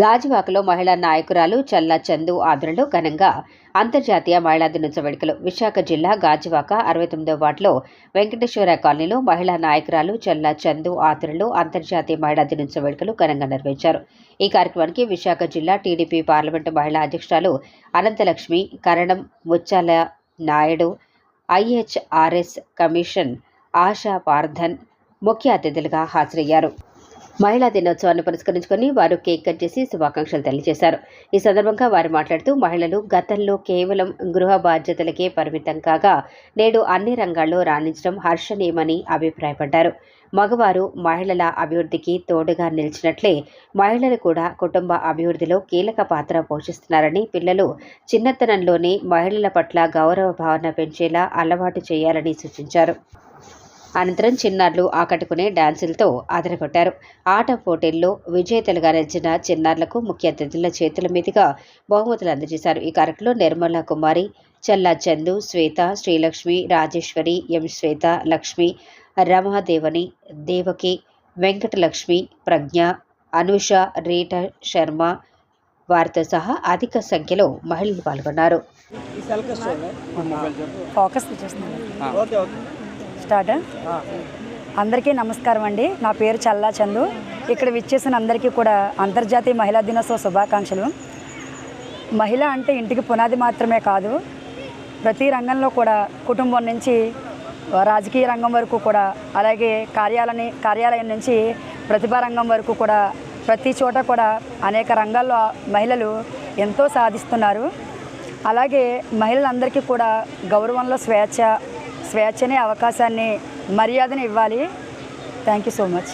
గాజువాకలో మహిళా నాయకురాలు చల్లా చందు ఆధ్వర్యంలో ఘనంగా అంతర్జాతీయ మహిళా దినోత్సవ వేడుకలు. విశాఖ జిల్లా గాజువాక అరవై తొమ్మిదో వార్డులో వెంకటేశ్వర కాలనీలో మహిళా నాయకురాలు చల్లా చందు ఆధ్వర్యంలో అంతర్జాతీయ మహిళా దినోత్సవ వేడుకలు ఘనంగా నిర్వహించారు. ఈ కార్యక్రమానికి విశాఖ జిల్లా టీడీపీ పార్లమెంటు మహిళా అధ్యక్షురాలు అనంతలక్ష్మి కరణం ముచ్చాల నాయుడు ఐహెచ్ఆర్ఎస్ కమిషన్ ఆశా పార్థన్ ముఖ్య అతిథులుగా హాజరయ్యారు. మహిళా దినోత్సవాన్ని పురస్కరించుకొని వారు కేక్ కట్ చేసి శుభాకాంక్షలు తెలియజేశారు. ఈ సందర్భంగా వారు మాట్లాడుతూ మహిళలు గతంలో కేవలం గృహ బాధ్యతలకే పరిమితం కాగా నేడు అన్ని రంగాల్లో రాణించడం హర్షణీయమని అభిప్రాయపడ్డారు. మగవారు మహిళల అభివృద్ధికి తోడుగా నిలిచినట్లే మహిళలు కూడా కుటుంబ అభివృద్ధిలో కీలక పాత్ర పోషిస్తున్నారని పిల్లలు చిన్నతనంలోనే మహిళల పట్ల గౌరవ భావన పెంచేలా అలవాటు చేయాలని సూచించారు. అనంతరం చిన్నారులు ఆకట్టుకునే డాన్సులతో అదరగొట్టారు. ఆట పోటీల్లో విజేతలుగా నిలిచిన చిన్నారులకు ముఖ్య అతిథుల చేతుల మీదుగా బహుమతులు అందజేశారు. ఈ కార్యక్రమంలో నిర్మలా కుమారి చల్లా చందు శ్వేత శ్రీలక్ష్మి రాజేశ్వరి ఎం శ్వేత లక్ష్మి రమాదేవని దేవకి వెంకటలక్ష్మి ప్రజ్ఞ అనుష రీటా శర్మ వారితో సహా అధిక సంఖ్యలో మహిళలు పాల్గొన్నారు. ఫోకస్ స్టార్ట్ అందరికీ నమస్కారం అండి. నా పేరు చల్లా చందు. ఇక్కడ విచ్చేసిన అందరికీ కూడా అంతర్జాతీయ మహిళా దినోత్సవ శుభాకాంక్షలు. మహిళ అంటే ఇంటికి పునాది మాత్రమే కాదు ప్రతి రంగంలో కూడా కుటుంబం నుంచి రాజకీయ రంగం వరకు కూడా అలాగే కార్యాలని కార్యాలయం నుంచి ప్రతిభా రంగం వరకు కూడా ప్రతి చోట కూడా అనేక రంగాల్లో మహిళలు ఎంతో సాధిస్తున్నారు. అలాగే మహిళలందరికీ కూడా గౌరవంలో స్వేచ్ఛ స్వేచ్ఛని అవకాశాన్ని మర్యాదని ఇవ్వాలి. Thank you so much